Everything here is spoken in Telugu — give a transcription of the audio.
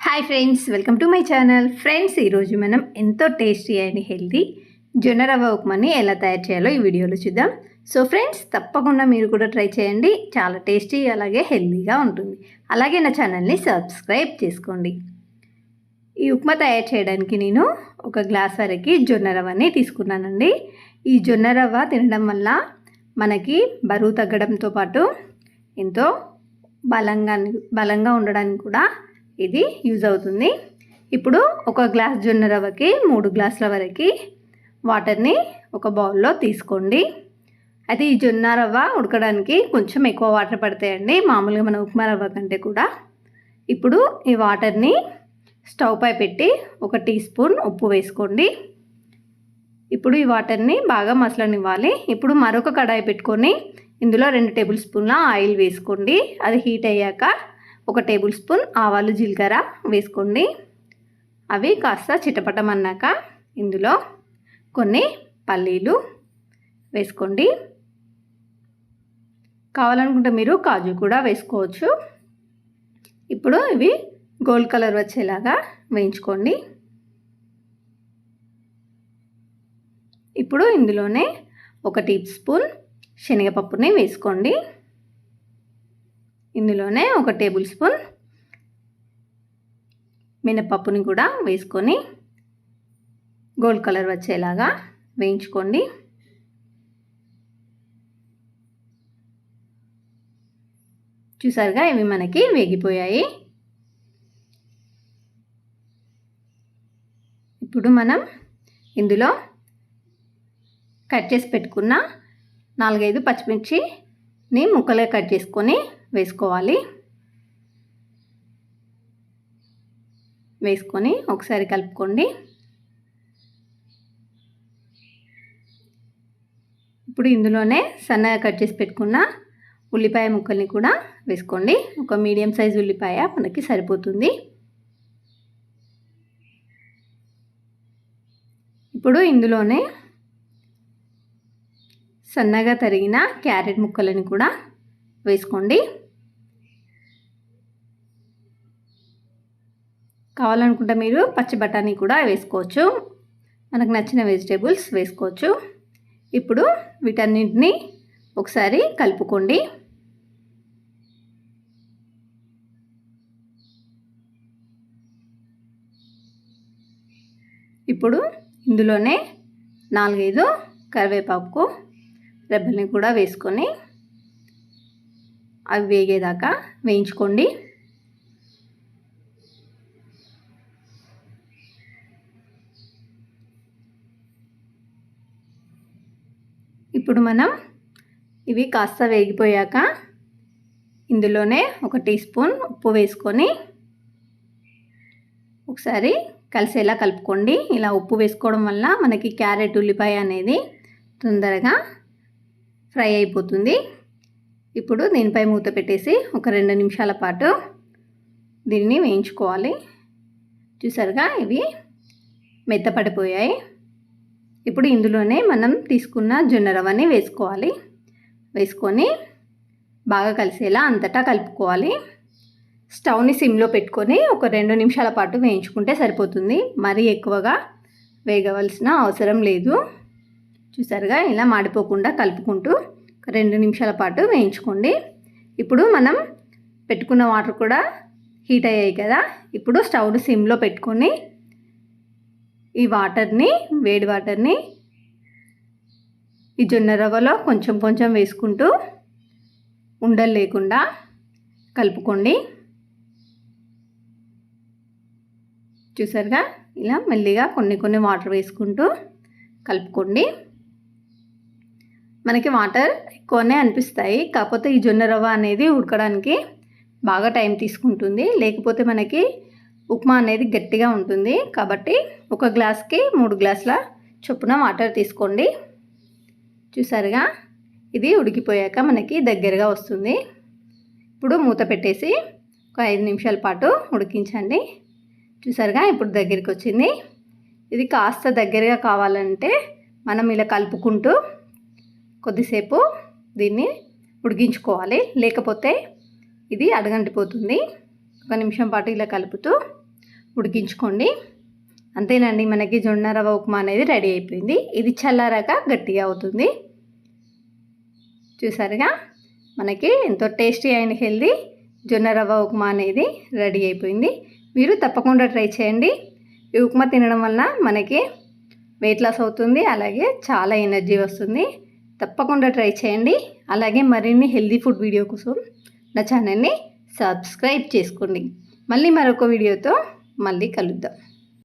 Hi friends welcome to my channel friends ఈరోజు మనం ఎంతో టేస్టీ అండ్ హెల్తీ జొన్న రవ్వ ఉప్మాని ఎలా తయారు చేయాలో ఈ వీడియోలో చూద్దాం. సో ఫ్రెండ్స్ తప్పకుండా మీరు కూడా ట్రై చేయండి. చాలా టేస్టీ అలాగే హెల్తీగా ఉంటుంది. అలాగే నా ఛానల్ని సబ్స్క్రైబ్ చేసుకోండి. ఈ ఉప్మా తయారు చేయడానికి నేను ఒక గ్లాస్ వరకు జొన్న రవ్వని తీసుకున్నానండి. ఈ జొన్న రవ్వ తినడం వల్ల మనకి బరువు తగ్గడంతో పాటు ఎంతో బలంగా బలంగా ఉండడానికి కూడా ఇది యూజ్ అవుతుంది. ఇప్పుడు ఒక గ్లాస్ జొన్న రవ్వకి మూడు గ్లాసుల వరకు వాటర్ని ఒక బౌల్లో తీసుకోండి. అయితే ఈ జొన్న రవ్వ ఉడకడానికి కొంచెం ఎక్కువ వాటర్ పడతాయండి. మామూలుగా మన ఉప్మా రవ్వ కంటే కూడా. ఇప్పుడు ఈ వాటర్ని స్టవ్ పై పెట్టి ఒక టీ స్పూన్ ఉప్పు వేసుకోండి. ఇప్పుడు ఈ వాటర్ని బాగా మసలనివ్వాలి. ఇప్పుడు మరొక కడాయి పెట్టుకొని ఇందులో రెండు టేబుల్ స్పూన్ల ఆయిల్ వేసుకోండి. అది హీట్ అయ్యాక ఒక టేబుల్ స్పూన్ ఆవాలు జీలకర్ర వేసుకోండి. అవి కాస్త చిటపటమన్నాక ఇందులో కొన్ని పల్లీలు వేసుకోండి. కావాలనుకుంటే మీరు కాజు కూడా వేసుకోవచ్చు. ఇప్పుడు ఇవి గోల్డ్ కలర్ వచ్చేలాగా వేయించుకోండి. ఇప్పుడు ఇందులోనే ఒక టీ స్పూన్ శనగపప్పుని వేసుకోండి. ఇందులోనే ఒక టేబుల్ స్పూన్ మినపప్పుని కూడా వేసుకొని గోల్డ్ కలర్ వచ్చేలాగా వేయించుకోండి. చూసారుగా ఇవి మనకి వేగిపోయాయి. ఇప్పుడు మనం ఇందులో కట్ చేసి పెట్టుకున్న నాలుగైదు పచ్చిమిర్చిని ముక్కలుగా కట్ చేసుకొని వేసుకోవాలి. వేసుకొని ఒకసారి కలుపుకోండి. ఇప్పుడు ఇందులోనే సన్నగా కట్ చేసి పెట్టుకున్న ఉల్లిపాయ ముక్కల్ని కూడా వేసుకోండి. ఒక మీడియం సైజ్ ఉల్లిపాయ మనకి సరిపోతుంది. ఇప్పుడు ఇందులోనే సన్నగా తరిగిన క్యారెట్ ముక్కలని కూడా వేసుకోండి. కావాలనుకుంటే మీరు పచ్చి బఠానీ కూడా వేసుకోవచ్చు. మనకు నచ్చిన వెజిటేబుల్స్ వేసుకోవచ్చు. ఇప్పుడు వీటన్నింటినీ ఒకసారి కలుపుకోండి. ఇప్పుడు ఇందులోనే నాలుగైదు కరివేపాకు రెబ్బల్ని కూడా వేసుకొని అవి వేగేదాకా వేయించుకోండి. ఇప్పుడు మనం ఇవి కాస్త వేగిపోయాక ఇందులోనే ఒక టీ స్పూన్ ఉప్పు వేసుకొని ఒకసారి కలిసేలా కలుపుకోండి. ఇలా ఉప్పు వేసుకోవడం వల్ల మనకి క్యారెట్ ఉల్లిపాయ అనేది తొందరగా ఫ్రై అయిపోతుంది. ఇప్పుడు దీనిపై మూత పెట్టేసి ఒక రెండు నిమిషాల పాటు దీన్ని వేయించుకోవాలి. చూసారుగా ఇవి మెత్తపడిపోయాయి. ఇప్పుడు ఇందులోనే మనం తీసుకున్న జొన్న రవ్వని వేసుకోవాలి. వేసుకొని బాగా కలిసేలా అంతటా కలుపుకోవాలి. స్టవ్ని సిమ్లో పెట్టుకొని ఒక రెండు నిమిషాల పాటు వేయించుకుంటే సరిపోతుంది. మరీ ఎక్కువగా వేగవలసిన అవసరం లేదు. చూసారుగా ఇలా మాడిపోకుండా కలుపుకుంటూ రెండు నిమిషాల పాటు వేయించుకోండి. ఇప్పుడు మనం పెట్టుకున్న వాటర్ కూడా హీట్ అయ్యాయి కదా. ఇప్పుడు స్టవ్ సిమ్లో పెట్టుకొని ఈ వాటర్ని వేడి వాటర్ని ఈ జొన్న రవ్వలో కొంచెం కొంచెం వేసుకుంటూ ఉండలు లేకుండా కలుపుకోండి. చూసారుగా? ఇలా మెల్లిగా కొన్ని కొన్ని వాటర్ వేసుకుంటూ కలుపుకోండి. మనకి వాటర్ ఎక్కువనే అనిపిస్తాయి. కాకపోతే ఈ జొన్న రవ్వ అనేది ఉడకడానికి బాగా టైం తీసుకుంటుంది. లేకపోతే మనకి ఉప్మా అనేది గట్టిగా ఉంటుంది. కాబట్టి ఒక గ్లాస్కి మూడు గ్లాసుల చొప్పున వాటర్ తీసుకోండి. చూసారుగా? ఇది ఉడికిపోయాక మనకి దగ్గరగా వస్తుంది. ఇప్పుడు మూత పెట్టేసి ఒక ఐదు నిమిషాల పాటు ఉడికించండి. చూసారుగా? ఇప్పుడు దగ్గరికి వచ్చింది ఇది కాస్త దగ్గరగా కావాలంటే మనం ఇలా కలుపుకుంటూ కొద్దిసేపు దీన్ని ఉడికించుకోవాలి. లేకపోతే ఇది అడగంటిపోతుంది ఒక నిమిషం పాటు ఇలా కలుపుతూ ఉడికించుకోండి. అంతేనండి మనకి జొన్న రవ్వ ఉప్మా అనేది రెడీ అయిపోయింది. ఇది చల్లారాక గట్టిగా అవుతుంది. చూసారుగా? మనకి ఎంతో టేస్టీ అండ్ హెల్దీ జొన్న రవ్వ ఉప్మా అనేది రెడీ అయిపోయింది. మీరు తప్పకుండా ట్రై చేయండి. ఈ ఉప్మా తినడం వలన మనకి వెయిట్ లాస్ అవుతుంది అలాగే చాలా ఎనర్జీ వస్తుంది. తప్పకుండా ట్రై చేయండి. అలాగే మరిన్ని హెల్దీ ఫుడ్ వీడియో కోసం నా ఛానల్ని సబ్స్క్రైబ్ చేసుకోండి. మళ్ళీ మరొక వీడియోతో మళ్ళీ కలుద్దాం.